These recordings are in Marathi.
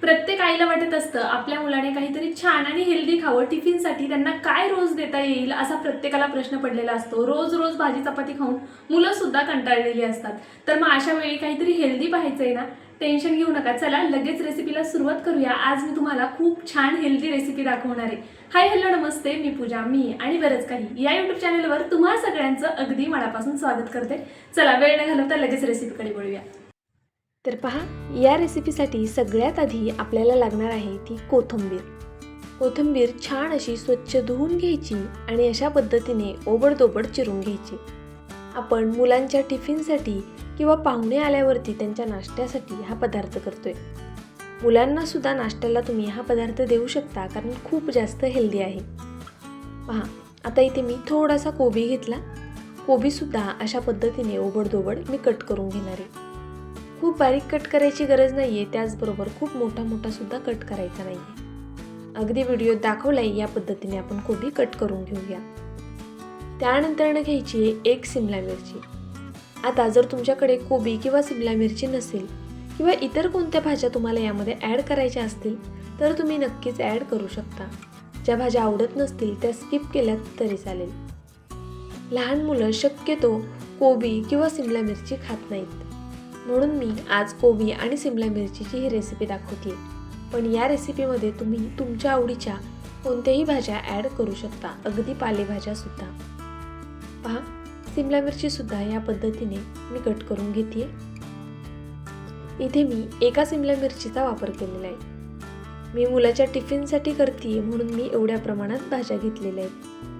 प्रत्येक आईला वाटत असतं आपल्या मुलाने काहीतरी छान आणि हेल्दी खावं टिफिनसाठी त्यांना काय रोज देता येईल असा प्रत्येकाला प्रश्न पडलेला असतो. रोज रोज भाजी चपाती खाऊन मुलं सुद्धा कंटाळलेली असतात. तर मग अशा वेळी काहीतरी हेल्दी पाहायचं आहे ना टेन्शन घेऊ नका. चला लगेच रेसिपीला सुरुवात करूया. आज मी तुम्हाला खूप छान हेल्दी रेसिपी दाखवणार आहे. हाय हॅलो नमस्ते. मी पूजा मी आणि बरंच काही. या यूट्यूब चॅनलवर तुम्हा सगळ्यांचं अगदी मनापासून स्वागत करते. चला वेळ न घालवता लगेच रेसिपीकडे बोलूया तर पहा या रेसिपीसाठी सगळ्यात आधी आपल्याला लागणार आहे ती कोथिंबीर. कोथिंबीर छान अशी स्वच्छ धुवून घ्यायची आणि अशा पद्धतीने ओबडदोबड चिरून घ्यायची. आपण मुलांच्या टिफिनसाठी किंवा पाहुणे आल्यावरती त्यांच्या नाश्त्यासाठी हा पदार्थ करतोय. मुलांना सुद्धा नाश्त्याला तुम्ही हा पदार्थ देऊ शकता कारण खूप जास्त हेल्दी आहे. पहा आता इथे मी थोडासा कोबी घेतला. कोबीसुद्धा अशा पद्धतीने ओबडदोबड मी कट करून घेणार आहे. खूप बारीक कट करायची गरज नाही आहे त्याचबरोबर खूप मोठा मोठा सुद्धा कट करायचा नाही आहे अगदी व्हिडिओत दाखवला आहे या पद्धतीने आपण कोबी कट करून घेऊया. त्यानंतरनं घ्यायची आहे एक सिमला मिरची. आता जर तुमच्याकडे कोबी किंवा सिमला मिरची नसेल किंवा इतर कोणत्या भाज्या तुम्हाला यामध्ये ॲड करायच्या असतील तर तुम्ही नक्कीच ॲड करू शकता. ज्या भाज्या आवडत नसतील त्या स्किप केल्यात तरी चालेल. लहान मुलं शक्यतो कोबी किंवा सिमला मिरची खात नाहीत. म्हणून मी आज कोबी आणि सिमला मिरचीची ही रेसिपी दाखवते पण या रेसिपीमध्ये तुम्ही तुमच्या आवडीच्या कोणत्याही भाज्या ॲड करू शकता. अगदी पालेभाज्यासुद्धा पहा सिमला मिरचीसुद्धा या पद्धतीने मी कट करून घेते इथे मी एका सिमला मिरचीचा वापर केलेला आहे. मी मुलाच्या टिफिनसाठी करते म्हणून मी एवढ्या प्रमाणात भाज्या घेतलेल्या आहेत.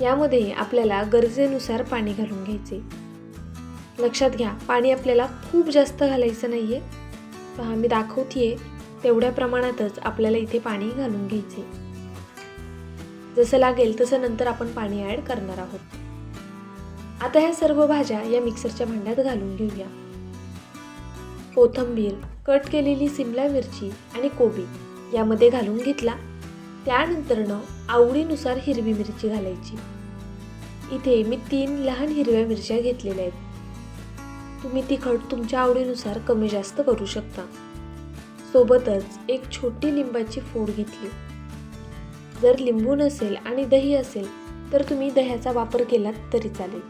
यामध्ये आपल्याला गरजेनुसार पाणी घालून घ्यायचे. लक्षात घ्या पाणी आपल्याला खूप जास्त घालायचं नाही आहे पहा मी दाखवतीये तेवढ्या प्रमाणातच आपल्याला इथे पाणी घालून घ्यायचे. जसं लागेल तसं नंतर आपण पाणी ॲड करणार आहोत. आता ह्या सर्व भाज्या या मिक्सरच्या भांड्यात घालून घेऊया. कोथंबीर कट केलेली सिमला मिरची आणि कोबी यामध्ये घालून घेतला. त्यानंतरनं आवडीनुसार हिरवी मिरची घालायची. इथे मी तीन लहान हिरव्या मिरच्या घेतलेल्या आहेत. तुम्ही तिखट तुमच्या आवडीनुसार कमी जास्त करू शकता. सोबतच एक छोटी लिंबाची फोड घेतली. जर लिंबू नसेल आणि दही असेल तर तुम्ही दह्याचा वापर केलात तरी चालेल.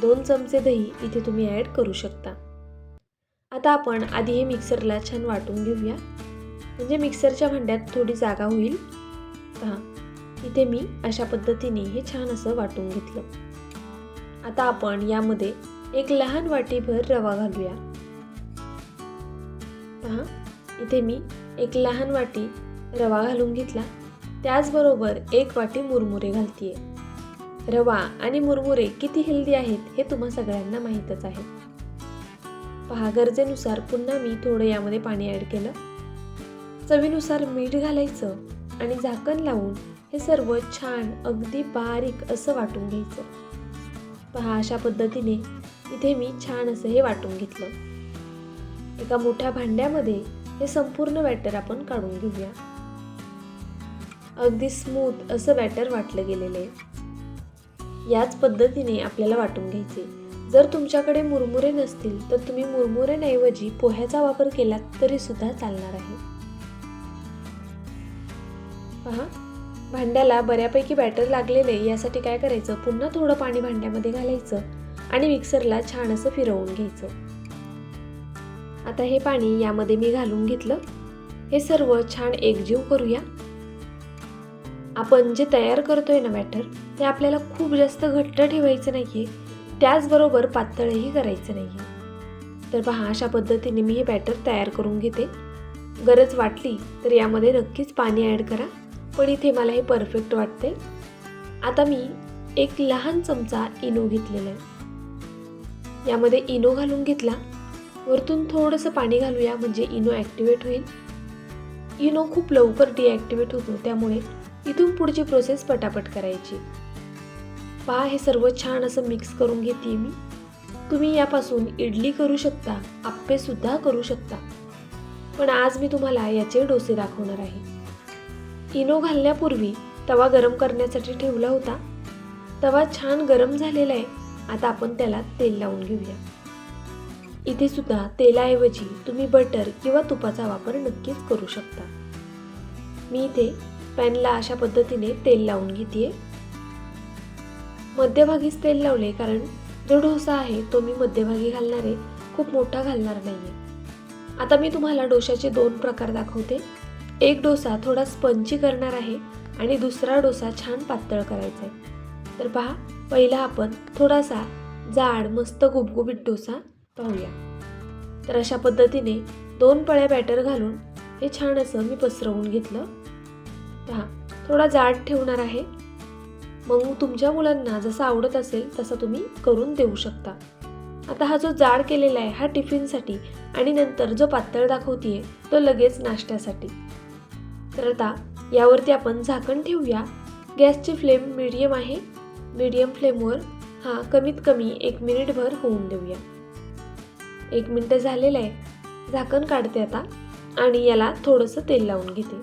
दोन चमचे दही इथे तुम्ही ॲड करू शकता. आता आपण आधी हे मिक्सरला छान वाटून घेऊया. म्हणजे मिक्सरच्या भांड्यात थोडी जागा होईल. पहा. इथे मी अशा पद्धतीने हे छान असं वाटून घेतलं. आता आपण यामध्ये एक लहान वाटीभर रवा घालूया. पहा. इथे मी एक लहान वाटी रवा घालून घेतला. त्याचबरोबर एक वाटी मुरमुरे घालतीये. रवा आणि मुरमुरे किती हेल्दी आहेत हे तुम्हा सगळ्यांना माहीतच आहे. पहा गरजेनुसार पुन्हा मी थोडं यामध्ये पाणी ॲड केलं. चवीनुसार मीठ घालायचं. आणि झाकण लावून हे सर्व छान अगदी बारीक असं वाटून घ्यायचं. पहा अशा पद्धतीने इथे मी छान असं हे वाटून घेतलं. एका मोठ्या भांड्यामध्ये हे संपूर्ण बॅटर आपण काढून घेऊया. अगदी स्मूथ असं बॅटर वाटलं गेलेलं आहे. याच पद्धतीने आपल्याला वाटून घ्यायचे. जर तुमच्याकडे मुरमुरे नसतील तर तुम्ही मुरमुरेऐवजी पोह्याचा वापर केलात तरी सुद्धा चालणार आहे. पहा भांड्याला बऱ्यापैकी बॅटर लागलेले यासाठी काय करायचं? पुन्हा थोडं पाणी भांड्यामध्ये घालायचं आणि मिक्सरला छान असं फिरवून घ्यायचं. आता हे पाणी यामध्ये मी घालून घेतलं. हे सर्व छान एकजीव करूया. आपण जे तयार करतोय ना बॅटर ते आपल्याला खूप जास्त घट्ट ठेवायचं नाही आहे त्याचबरोबर पातळही करायचं नाही आहे तर पहा अशा पद्धतीने मी हे बॅटर तयार करून घेते. गरज वाटली तर यामध्ये नक्कीच पाणी ॲड करा. पण इथे मला हे परफेक्ट वाटते आता मी एक लहान चमचा इनो घेतलेला आहे. यामध्ये इनो घालून घेतला. वरतून थोडंसं पाणी घालूया म्हणजे इनो ॲक्टिवेट होईल. इनो खूप लवकर डिॲक्टिवेट होतो त्यामुळे इथून पुढची प्रोसेस पटापट करायची. पहा हे सर्व छान असं मिक्स करून घेते मी. तुम्ही यापासून इडली करू शकता आप्पेसुद्धा करू शकता. पण आज मी तुम्हाला याचे डोसे दाखवणार आहे. इनो घालण्यापूर्वी तवा गरम करण्यासाठी ठेवला होता. तवा छान गरम झालेला आहे. आता आपण त्याला तेल लावून घेऊया. इथे सुद्धा तेलाऐवजी तुम्ही बटर किंवा तुपाचा वापर नक्कीच करू शकता. मी इथे पॅनला अशा पद्धतीने तेल लावून घेते मध्यभागीच तेल लावले कारण जो डोसा आहे तो मी मध्यभागी घालणार आहे खूप मोठा घालणार नाहीये. आता मी तुम्हाला डोशाचे दोन प्रकार दाखवते. एक डोसा थोडा स्पंची करणार आहे आणि दुसरा डोसा छान पातळ करायचा आहे. तर पहा पहिला आपण थोडासा जाड मस्त गुबगुबीत डोसा पाहूया. तर अशा पद्धतीने दोन पळ्या बॅटर घालून हे छान असं मी पसरवून घेतलं. पहा थोडा जाड ठेवणार आहे. मग तुमच्या मुलांना जसं आवडत असेल तसं तुम्ही करून देऊ शकता. आता हा जो जाड केलेला आहे हा टिफिनसाठी आणि नंतर जो पातळ दाखवतीये तो लगेच नाश्त्यासाठी. तर आता यावरती आपण झाकण ठेवूया. गॅसची फ्लेम मीडियम आहे. मीडियम फ्लेमवर हा कमीत कमी एक मिनिटभर होऊन देऊया. एक मिनटं झालेलं आहे. झाकण काढते आता आणि याला थोडंसं तेल लावून घेते.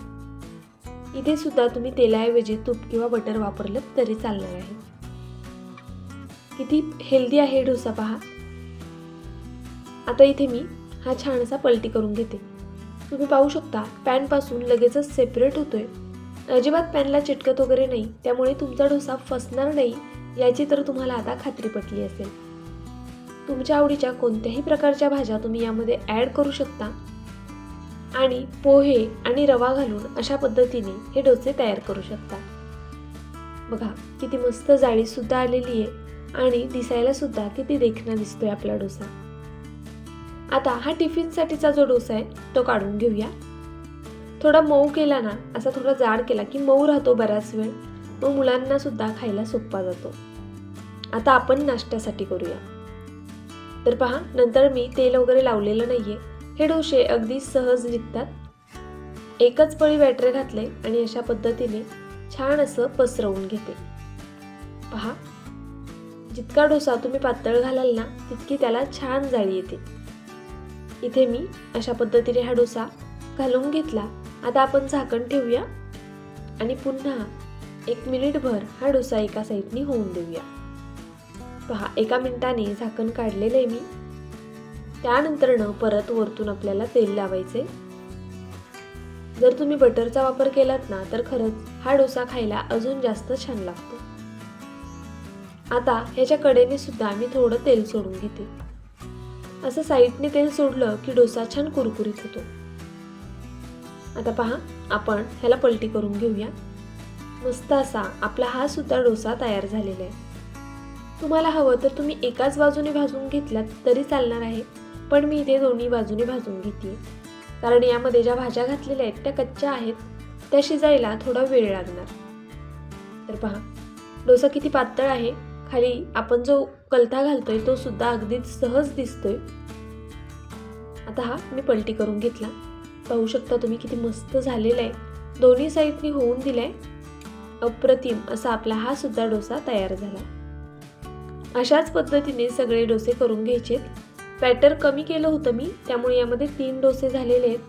इथे सुद्धा तुम्ही तेलाऐवजी तूप किंवा बटर वापरलं तरी चालणार आहे. किती हेल्दी आहे डोसा पहा. आता इथे मी हा छानसा पलटी करून घेते. तुम्ही पाहू शकता पॅनपासून लगेचच सेपरेट होतोय. अजिबात पॅनला चिटकत वगैरे नाही त्यामुळे तुमचा डोसा फसणार नाही याची तर तुम्हाला आता खात्री पटली असेल. तुमच्या आवडीच्या कोणत्याही प्रकारच्या भाज्या तुम्ही यामध्ये ॲड करू शकता. आणि पोहे आणि रवा घालून अशा पद्धतीने हे डोसे तयार करू शकता. बघा किती मस्त जाळीसुद्धा आलेली आहे आणि दिसायला सुद्धा किती देखणा दिसतोय आपला डोसा आता हा टिफिनसाठीचा जो डोसा आहे तो काढून घेऊया. थोडा मऊ केला ना असा थोडा जाड केला की मऊ राहतो बराच वेळ. मग मुलांना सुद्धा खायला सोपा जातो. आता आपण नाश्त्यासाठी करूया. तर पहा नंतर मी तेल वगैरे लावलेलं नाहीये. हे डोसे अगदी सहज निघतात. एकच पळी बॅटरी घातले आणि अशा पद्धतीने छान असं पसरवून घेते. पहा जितका डोसा तुम्ही पातळ घालाल ना तितकी त्याला छान जाळी येते. इथे मी अशा पद्धतीने हा डोसा घालून घेतला. आता आपण झाकण ठेवूया आणि पुन्हा एक मिनिटभर हा डोसा एका साईडनी होऊन देऊया. पहा एका मिनिटाने झाकण काढलेलं आहे मी. त्यानंतरनं परत वरतून आपल्याला तेल लावायचे जर तुम्ही बटरचा वापर केलात ना तर खरंच हा डोसा खायला अजून जास्त छान लागतो. आता ह्याच्या कडेने सुद्धा मी थोडं तेल सोडून घेते. असं साईडने तेल सोडलं की डोसा छान कुरकुरीत होतो. आता पहा आपण ह्याला पलटी करून घेऊया. मस्त असा आपला हा सुद्धा डोसा तयार झालेला आहे. तुम्हाला हवं तर तुम्ही एकाच बाजूने भाजून घेतलात तरी चालणार आहे पण मी इथे दोन्ही बाजूने भाजून घेते कारण यामध्ये ज्या भाज्या घातलेल्या आहेत त्या कच्च्या आहेत त्या शिजायला थोडा वेळ लागणार. तर पहा डोसा किती पातळ आहे खाली आपण जो कलथा घालतोय तो सुद्धा अगदीच सहज दिसतोय. आता हा मी पलटी करून घेतला. पाहू शकता तुम्ही किती मस्त झालेला आहे. दोन्ही साईडनी होऊन दिलाय. अप्रतिम असा आपला हा सुद्धा डोसा तयार झाला. अशाच पद्धतीने सगळे डोसे करून घ्यायचेत. बॅटर कमी केलं होतं मी त्यामुळे यामध्ये तीन डोसे झालेले आहेत.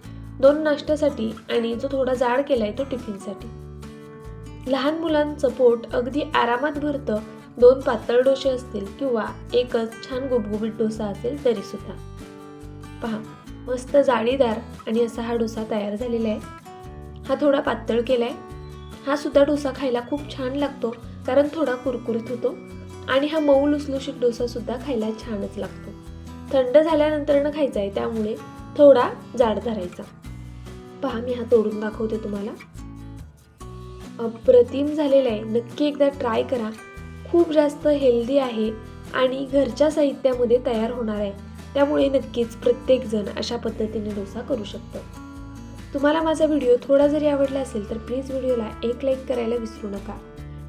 दोन नाश्त्यासाठी आणि जो थोडा जाड केला आहे तो टिफिनसाठी. लहान मुलांचं पोट अगदी आरामात भरतं. दोन पातळ डोसे असतील किंवा एकच छान गुबगुबीत डोसा असेल तरी सुद्धा पहा मस्त जाळीदार आणि असा हा डोसा तयार झालेला आहे. हा थोडा पातळ केला आहे हा सुद्धा डोसा खायला खूप छान लागतो कारण थोडा कुरकुरीत होतो आणि हा मऊ लुसलुशीत डोसा सुद्धा खायला छानच लागतो. थंड झाल्यानंतर खायचा आहे त्यामुळे थोडा जाड धरायचा. पहा मी हा तोडून दाखवते तुम्हाला. अप्रतिम झालेला आहे. नक्की एकदा ट्राय करा. खूप जास्त हेल्दी आहे आणि घरच्या साहित्यामध्ये तयार होणार आहे. त्यामुळे नक्कीच प्रत्येकजण अशा पद्धतीने डोसा करू शकतो. तुम्हाला माझा व्हिडिओ थोडा जरी आवडला असेल तर प्लीज व्हिडिओला एक लाईक करायला विसरू नका.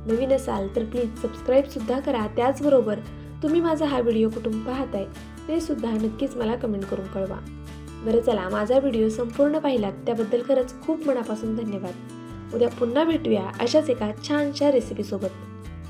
नवीन असाल तर प्लीज सबस्क्राईबसुद्धा करा. त्याचबरोबर तुम्ही माझा हा व्हिडिओ कुठून पाहताय ते सुद्धा नक्कीच मला कमेंट करून कळवा. बरं चला माझा व्हिडिओ संपूर्ण पाहिलात त्याबद्दल खरंच खूप मनापासून धन्यवाद. उद्या पुन्हा भेटूया अशाच एका छानशा रेसिपीसोबत